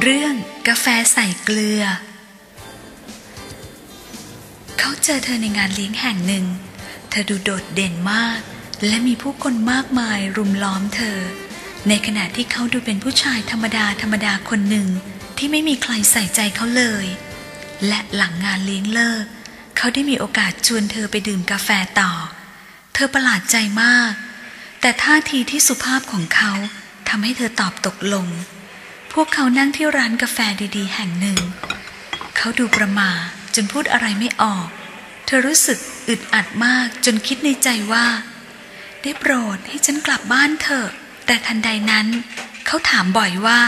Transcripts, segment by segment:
เรื่องกาแฟใส่เกลือ เขาเจอเธอในงานเลี้ยงแห่งหนึ่ง เธอดูโดดเด่นมาก และมีผู้คนมากมายรุมล้อมเธอ ในขณะที่เขาดูเป็นผู้ชายธรรมดาธรรมดาคนหนึ่ง ที่ไม่มีใครใส่ใจเขาเลย และหลังงานเลี้ยงเลิก เขาได้มีโอกาสชวนเธอไปดื่มกาแฟต่อ เธอประหลาดใจมาก แต่ท่าทีที่สุภาพของเขาทำให้เธอตอบตกลง พวกเขานั่งที่ร้านกาแฟดีๆ แห่งหนึ่ง เขาดูประหมาจนพูดอะไรไม่ออก เธอรู้สึกอึดอัดมากจนคิดในใจว่า ได้โปรดให้ฉันกลับบ้านเถอะ แต่ทันใดนั้น เขาถามบ่อยว่า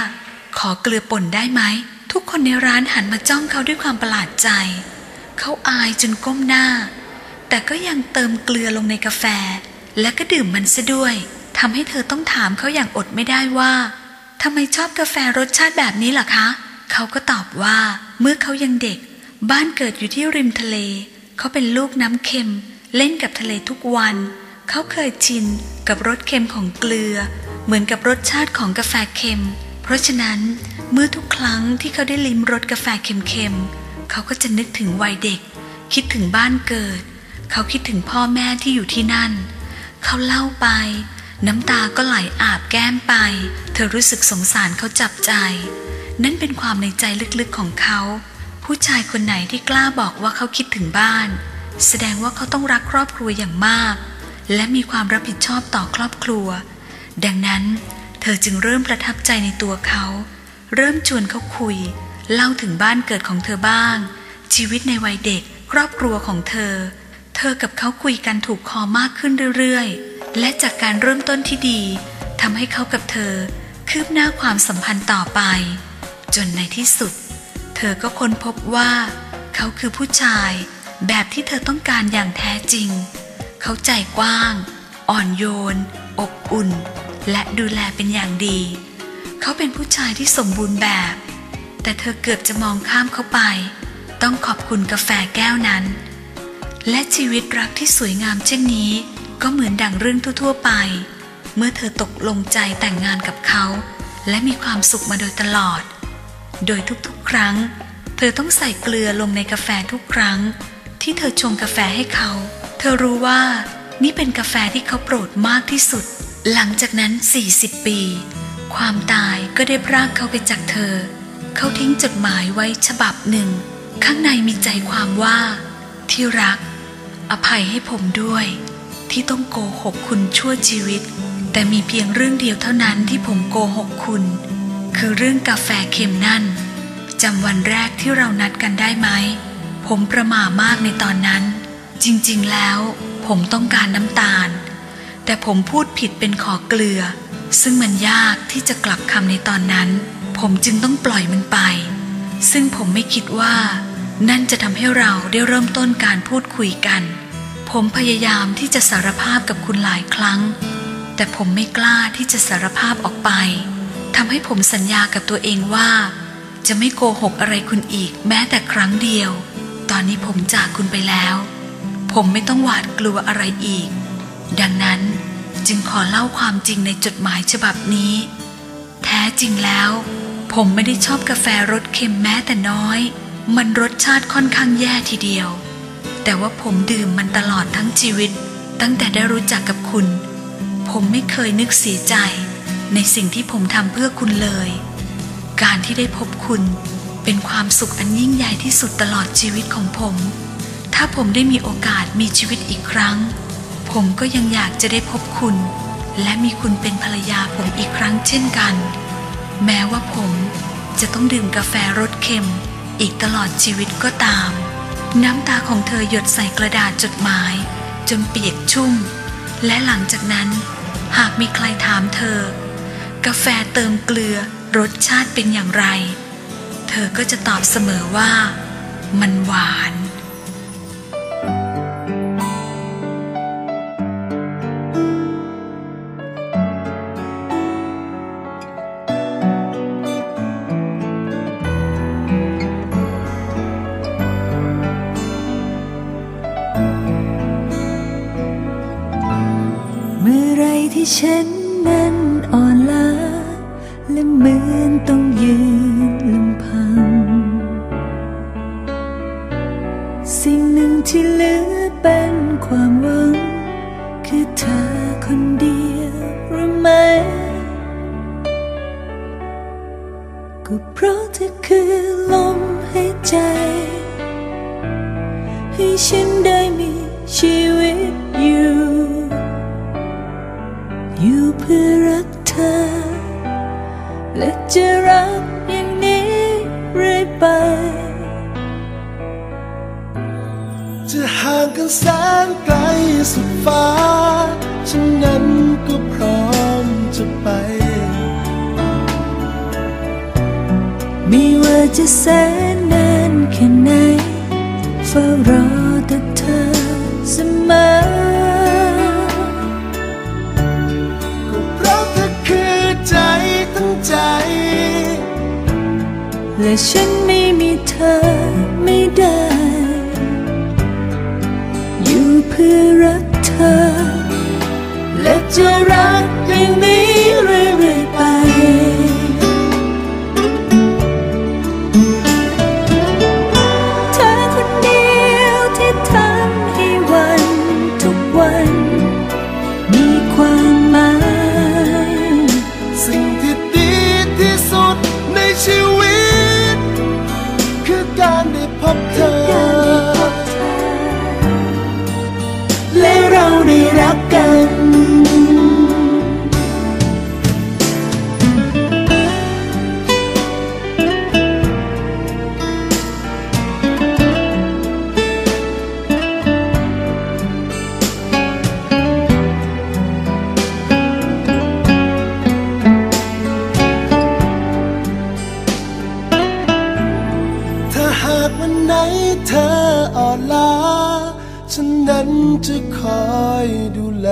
ขอเกลือป่นได้ไหม ทุกคนในร้านหันมาจ้องเขาด้วยความประหลาดใจ เขาอายจนก้มหน้า แต่ก็ยังเติมเกลือลงในกาแฟ และก็ดื่มมันซะด้วยทำให้เธอต้องถามเขาอย่างอดไม่ได้ว่า ทำไมชอบกาแฟรสชาติแบบนี้ล่ะคะ เขาก็ตอบว่า เมื่อเขายังเด็ก บ้านเกิดอยู่ที่ริมทะเล เขาเป็นลูกน้ำเค็ม เล่นกับทะเลทุกวัน เขาเคยชินกับรสเค็มของเกลือ เหมือนกับรสชาติของกาแฟเค็ม เพราะฉะนั้นเมื่อทุกครั้งที่เขาได้ลิ้มรสกาแฟเค็มๆเขาก็จะนึกถึงวัยเด็ก คิดถึงบ้านเกิด เขาคิดถึงพ่อแม่ที่อยู่ที่นั่น เขาเล่าไป น้ำตาก็ไหลอาบแก้มไป เธอรู้สึกสงสารเขาจับใจ นั่นเป็นความในใจลึกๆของเขา ผู้ชายคนไหนที่กล้าบอกว่าเขาคิดถึงบ้าน แสดงว่าเขาต้องรักครอบครัวอย่างมาก และมีความรับผิดชอบต่อครอบครัว ดังนั้น เธอจึงเริ่มประทับใจในตัวเขา เริ่มชวนเขาคุย เล่าถึงบ้านเกิดของเธอบ้าง ชีวิตในวัยเด็กครอบครัวของเธอ เธอกับเขาคุยกันถูกคอมากขึ้นเรื่อยๆ และจากการเริ่มต้นที่ดีทำให้เขากับเธอ คืบหน้าความสัมพันธ์ต่อไป จนในที่สุด เธอก็ค้นพบว่า เขาคือผู้ชาย แบบที่เธอต้องการอย่างแท้จริง เขาใจกว้าง อ่อนโยน อบอุ่น และดูแลเป็นอย่างดี เขาเป็นผู้ชายที่สมบูรณ์แบบ แต่เธอเกือบจะมองข้ามเขาไป ต้องขอบคุณกาแฟแก้วนั้น และชีวิตรักที่สวยงามเช่นนี้ ก็เหมือนดังเรื่องทั่วๆไป เมื่อเธอตกลงใจแต่งงานกับเขา และมีความสุขมาโดยตลอด โดยทุกๆ ครั้ง เธอต้องใส่เกลือลงในกาแฟทุกครั้ง ที่เธอชงกาแฟให้เขา เธอรู้ว่านี่เป็นกาแฟที่เขาโปรดมากที่สุด หลังจากนั้น 40 ปี ความตายก็ได้พรากเขาไปจากเธอ เขาทิ้งจดหมายไว้ฉบับหนึ่ง ข้างในมีใจความว่า ที่รัก อภัยให้ผมด้วย ที่ต้องโกหกคุณชั่วชีวิต แต่มีเพียงเรื่องเดียวเท่านั้นที่ผมโกหกคุณ คือเรื่องกาแฟเค็มนั่นจำวันแรกที่เรานัดกันได้ไหม ผมประหม่ามากในตอนนั้น จริงๆแล้ว ผมต้องการน้ำตาล แต่ผมพูดผิดเป็นขอเกลือ ซึ่งมันยากที่จะกลับคำในตอนนั้น ผมจึงต้องปล่อยมันไป ซึ่งผมไม่คิดว่า นั่นจะทำให้เราได้เริ่มต้นการพูดคุยกัน ผมพยายามที่จะสารภาพกับคุณหลายครั้ง แต่ผมไม่กล้าที่จะสารภาพออกไปทำให้ผมสัญญากับตัวเองว่า จะไม่โกหกอะไรคุณอีกแม้แต่ครั้งเดียว ตอนนี้ผมจากคุณไปแล้ว ผมไม่ต้องหวาดกลัวอะไรอีก ดังนั้นจึงขอเล่าความจริงในจดหมายฉบับนี้ แท้จริงแล้ว ผมไม่ได้ชอบกาแฟรสเค็มแม้แต่น้อย มันรสชาติค่อนข้างแย่ทีเดียว แต่ว่าผมดื่มมันตลอดทั้งชีวิต ตั้งแต่ได้รู้จักกับคุณ ผมไม่เคยนึกเสียใจในสิ่งที่ผมทำเพื่อคุณเลย การที่ได้พบคุณเป็นความสุขอันยิ่งใหญ่ที่สุดตลอดชีวิตของผม ถ้าผมได้มีโอกาสมีชีวิตอีกครั้ง ผมก็ยังอยากจะได้พบคุณ และมีคุณเป็นภรรยาผมอีกครั้งเช่นกัน แม้ว่าผมจะต้องดื่มกาแฟรสเค็ม อีกตลอดชีวิตก็ตาม น้ำตาของเธอหยดใส่กระดาษจดหมาย จนเปียกชุ่ม และหลังจากนั้น หากมีใครถามเธอ กาแฟเติมเกลือรสชาติเป็นอย่างไร เธอก็จะตอบเสมอว่า มันหวาน ฉันนั้นอ่อนล้าและเหมือนต้องยืนลำพัง สิ่งหนึ่งที่เหลือเป็นความหวัง คือเธอคนเดียวหรือไม่ก็เพราะเธอคือลมหายใจ ให้ฉันได้มีชีวิต เพื่อรักเธอ และจะรักอย่างนี้เรื่อยไป จะห่างกันแสนไกลสุดฟ้า ฉันนั้นก็พร้อมจะไป ไม่ว่าจะแสนนาน ฉันไม่มีเธอไม่ได้ อยู่เพื่อรักเธอ และจะรักอย่างนี้ ไฉันนั้นจะคอยดูแล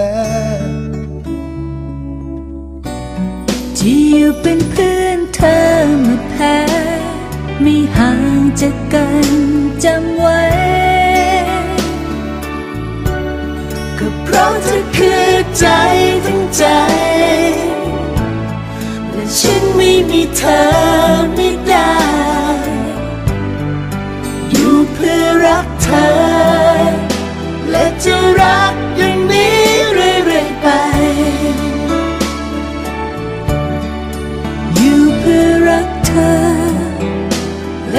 ที่อยู่เป็นเพื่อนเธอเมื่อแพ้ ไม่ห่างจากกันจำไว้ ก็เพราะเธอคือใจทั้งใจ และฉันไม่มีเธอ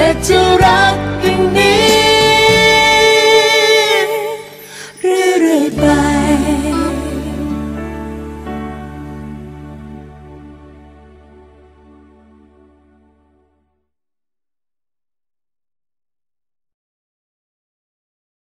และจะรัก